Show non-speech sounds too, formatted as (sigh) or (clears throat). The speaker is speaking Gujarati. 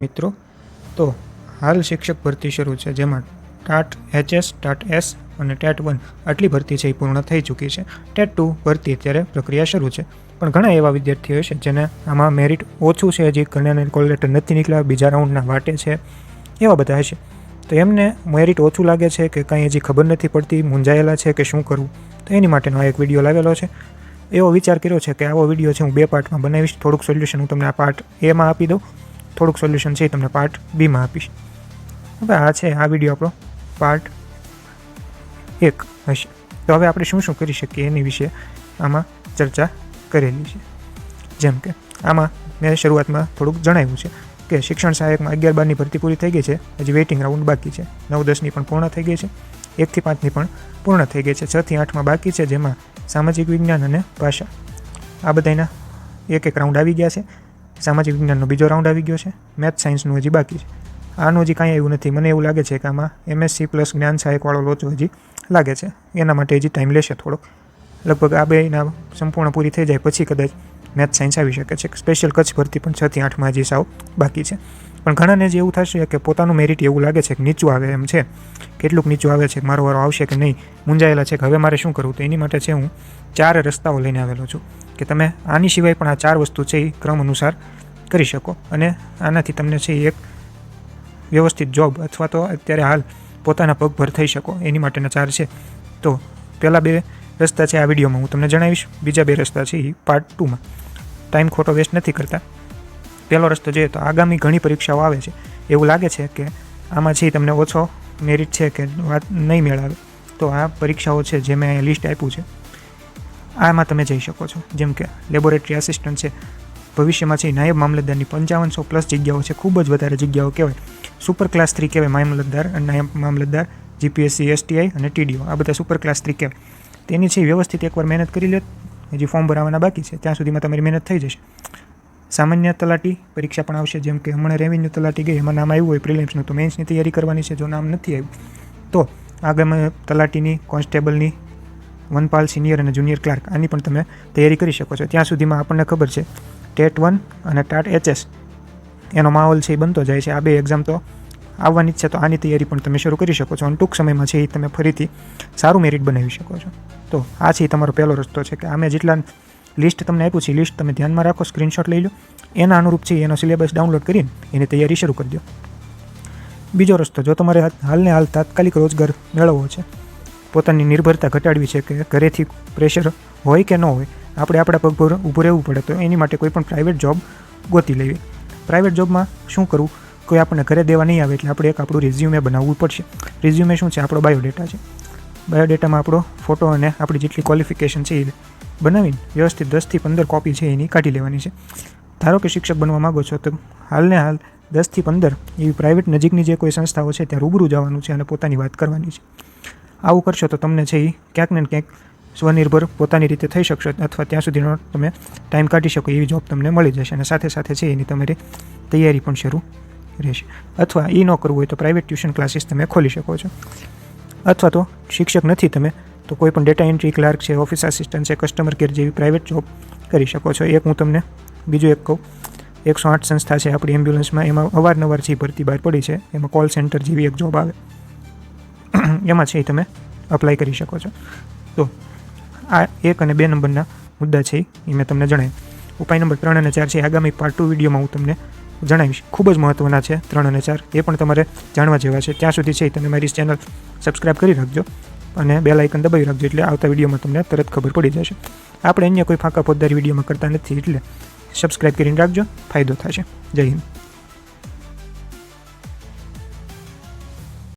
મિત્રો, તો હાલ શિક્ષક ભરતી શરૂ છે, જેમાં ટાટ એચએસ, ટાટ એસ અને ટેટ વન આટલી ભરતી છે એ પૂર્ણ થઈ ચૂકી છે. ટેટ ટુ ભરતી અત્યારે પ્રક્રિયા શરૂ છે. પણ ઘણા એવા વિદ્યાર્થીઓ છે જેને આમાં મેરિટ ઓછું છે, હજી ઘણાને કોલ લેટર નથી નીકળ્યા, બીજા રાઉન્ડના વાટે છે, એવા બધા હશે. તો એમને મેરિટ ઓછું લાગે છે કે કાંઈ હજી ખબર નથી પડતી, મૂંઝાયેલા છે કે શું કરવું? તો એની માટેનો આ એક વીડિયો લાવેલો છે. એવો વિચાર કર્યો છે કે આવો વીડિયો છે હું બે પાર્ટમાં બનાવીશ. થોડુંક સોલ્યુશન હું તમને આ પાર્ટ એમાં આપી દઉં. થોડુંક સોલ્યુશન છે એ તમને પાર્ટ બીમાં આપીશ. હવે આ છે, આ વીડિયો આપણો પાર્ટ એક હશે. તો હવે આપણે શું શું કરી શકીએ એની વિશે આમાં ચર્ચા કરેલી છે. જેમ કે, આમાં મેં શરૂઆતમાં થોડુંક જણાવ્યું છે કે શિક્ષણ સહાયકમાં અગિયાર બારની ભરતી પૂરી થઈ ગઈ છે, હજી વેઇટિંગ રાઉન્ડ બાકી છે. નવ દસની પણ પૂર્ણ થઈ ગઈ છે, એકથી પાંચની પણ પૂર્ણ થઈ ગઈ છે, છથી આઠમાં બાકી છે, જેમાં સામાજિક વિજ્ઞાન અને ભાષા. આ બધાના એક એક રાઉન્ડ આવી ગયા છે. સામાજિક વિજ્ઞાનનો બીજો રાઉન્ડ આવી ગયો છે. મેથ સાયન્સનું હજી બાકી છે. આનું હજી કાંઈ એવું નથી. મને એવું લાગે છે કે આમાં એમએસસી પ્લસ જ્ઞાન સહાયકવાળો લોચો હજી લાગે છે. એના માટે હજી ટાઈમ લેશે થોડોક. લગભગ આ બેના સંપૂર્ણ પૂરી થઈ જાય. પછી કદાચ મેથ સાયન્સ આવી શકે છે. સ્પેશિયલ કચ્છ ભરતી પણ છથી આઠમાં હજી સાવ બાકી છે. પણ ઘણાને જે એવું થશે કે પોતાનું મેરિટ એવું લાગે છે કે નીચું આવે એમ છે. કેટલુંક નીચું આવે છે મારો વારો આવશે કે નહીં, મૂંઝાયેલા છે કે હવે મારે શું કરવું? તો એની માટે છે હું ચાર રસ્તાઓ લઈને આવેલો છું કે તમે આની સિવાય પણ આ ચાર વસ્તુ છે એ ક્રમ અનુસાર કરી શકો. અને આનાથી તમને છે એક વ્યવસ્થિત જોબ અથવા તો અત્યારે હાલ પોતાના પગભર થઈ શકો એની માટેના ચાર છે. તો પહેલાં બે રસ્તા છે આ વિડીયોમાં. હું તમને જણાવીશ, બીજા બે રસ્તા છે એ પાર્ટ ટુમાં ટાઈમ ખોટો વેસ્ટ નથી કરતા. પહેલો રસ્તો જોઈએ તો આગામી ઘણી પરીક્ષાઓ આવે છે. એવું લાગે છે કે આમાં છે તમને ઓછો મેરિટ છે કે વાત નહીં મેળવે, તો આ પરીક્ષાઓ છે જે મેં લિસ્ટ આપ્યું છે. આમાં તમે જઈ શકો છો. જેમ કે લેબોરેટરી આસિસ્ટન્ટ છે. ભવિષ્યમાં છે નાયબ મામલતદારની પંચાવનસો પ્લસ જગ્યાઓ છે. ખૂબ જ વધારે જગ્યાઓ કહેવાય. સુપર ક્લાસ થ્રી કહેવાય મામલતદાર અને નાયબ મામલતદાર જીપીએસસી એસટીઆઈ અને ટીડીઓ આ બધા સુપર ક્લાસ થ્રી કહેવાય. તેની છે વ્યવસ્થિત એકવાર મહેનત કરી લે હજી ફોર્મ ભરાવાના બાકી છે. ત્યાં સુધીમાં તમારી મહેનત થઈ જશે. સામાન્ય તલાટી પરીક્ષા પણ આવશે. જેમ કે હમણાં રેવન્યુ તલાટી ગઈ. એમાં નામ આવ્યું હોય પ્રિલિમ્સનું તો મેન્સની તૈયારી કરવાની છે. જો નામ નથી આવ્યું. તો આગળ તલાટીની કોન્સ્ટેબલની વનપાલ સિનિયર અને જુનિયર ક્લાર્ક આની પણ તમે તૈયારી કરી શકો છો. ત્યાં સુધીમાં આપણને ખબર છે. ટેટ વન અને ટાટ એચએસ એનો માહોલ છે એ બનતો જાય છે. આ બે એક્ઝામ તો આવવાની જ છે તો આની તૈયારી પણ તમે શરૂ કરી શકો છો અને ટૂંક સમયમાં છે એ તમે ફરીથી સારું મેરિટ બનાવી શકો છો. તો આ છે તમારો પહેલો રસ્તો છે કે આમે જેટલા લિસ્ટ તમને આપ્યું છે લિસ્ટ તમે ધ્યાનમાં રાખો સ્ક્રીનશોટ લઈ લો. એના અનુરૂપ છે એનો સિલેબસ ડાઉનલોડ કરીને એની તૈયારી શરૂ કરી દો. બીજો રસ્તો, જો તમારે હાલને હાલ તાત્કાલિક રોજગાર મેળવવો છે, પોતાની નિર્ભરતા ઘટાડવી છે કે ઘરેથી પ્રેશર હોય કે ન હોય, આપણે આપણા પગ પર ઊભું રહેવું પડે તો એની માટે કોઈ પણ પ્રાઇવેટ જોબ ગોતી લેવી. પ્રાઇવેટ જોબમાં શું કરવું? કોઈ આપણને ઘરે દેવા નહીં આવે એટલે આપણે એક આપણું રિઝ્યુમે બનાવવું પડશે. રિઝ્યુમે શું છે? આપણો બાયોડેટા છે. બાયોડેટામાં આપણો ફોટો અને આપણી જેટલી ક્વોલિફિકેશન છે એ બનાવીને વ્યવસ્થિત દસથી પંદર કોપી છે એની કાઢી લેવાની છે. ધારો કે શિક્ષક બનવા માગો છો, તો હાલને હાલ દસથી પંદર એવી પ્રાઇવેટ નજીકની જે કોઈ સંસ્થાઓ છે, ત્યાં રૂબરૂ જવાનું છે અને પોતાની વાત કરવાની છે. આવું કરશો તો તમને છે એ ક્યાંક ને ક્યાંક સ્વનિર્ભર પોતાની રીતે થઈ શકશો અથવા ત્યાં સુધીનો તમે ટાઈમ કાઢી શકો એવી જોબ તમને મળી જશે અને સાથે સાથે છે એની તમારી તૈયારી પણ શરૂ રહેશે. અથવા એ ન કરવું હોય તો પ્રાઇવેટ ટ્યુશન ક્લાસીસ તમે ખોલી શકો છો. અથવા તો શિક્ષક નથી તમે, તો કોઈ પણ ડેટા એન્ટ્રી ક્લાર્ક છે ઓફિસ આસિસ્ટન્ટ છે કસ્ટમર કેર જેવી પ્રાઇવેટ જોબ કરી શકો છો. એક હું તમને બીજું એક કહું. એકસો આઠ સંસ્થા છે આપણી એમ્બ્યુલન્સમાં એમાં અવારનવાર છે ભરતી બહાર પડી છે. એમાં કોલ સેન્ટર જેવી એક જોબ આવે. (clears throat) એમાં છે એ તમે અપ્લાય કરી શકો છો. તો આ એક અને બે નંબરના મુદ્દા છે એ મેં તમને જણાવ્યું. ઉપાય નંબર ત્રણ અને ચાર છે. આગામી પાર્ટ ટુ વિડીયોમાં હું તમને જણાવીશ. ખૂબ જ મહત્ત્વના છે ત્રણ અને ચાર. એ પણ તમારે જાણવા જેવા છે. ત્યાં સુધી છે તમે મારી ચેનલ સબસ્ક્રાઈબ કરી રાખજો અને બે લાઇકન દબાવી રાખજો એટલે આવતા વિડીયોમાં તમને તરત ખબર પડી જશે. આપણે અન્ય કોઈ ફાંકા ફોજદારી વિડીયોમાં કરતા નથી એટલે સબસ્ક્રાઈબ કરીને રાખજો. ફાયદો થશે. જય હિન્દ.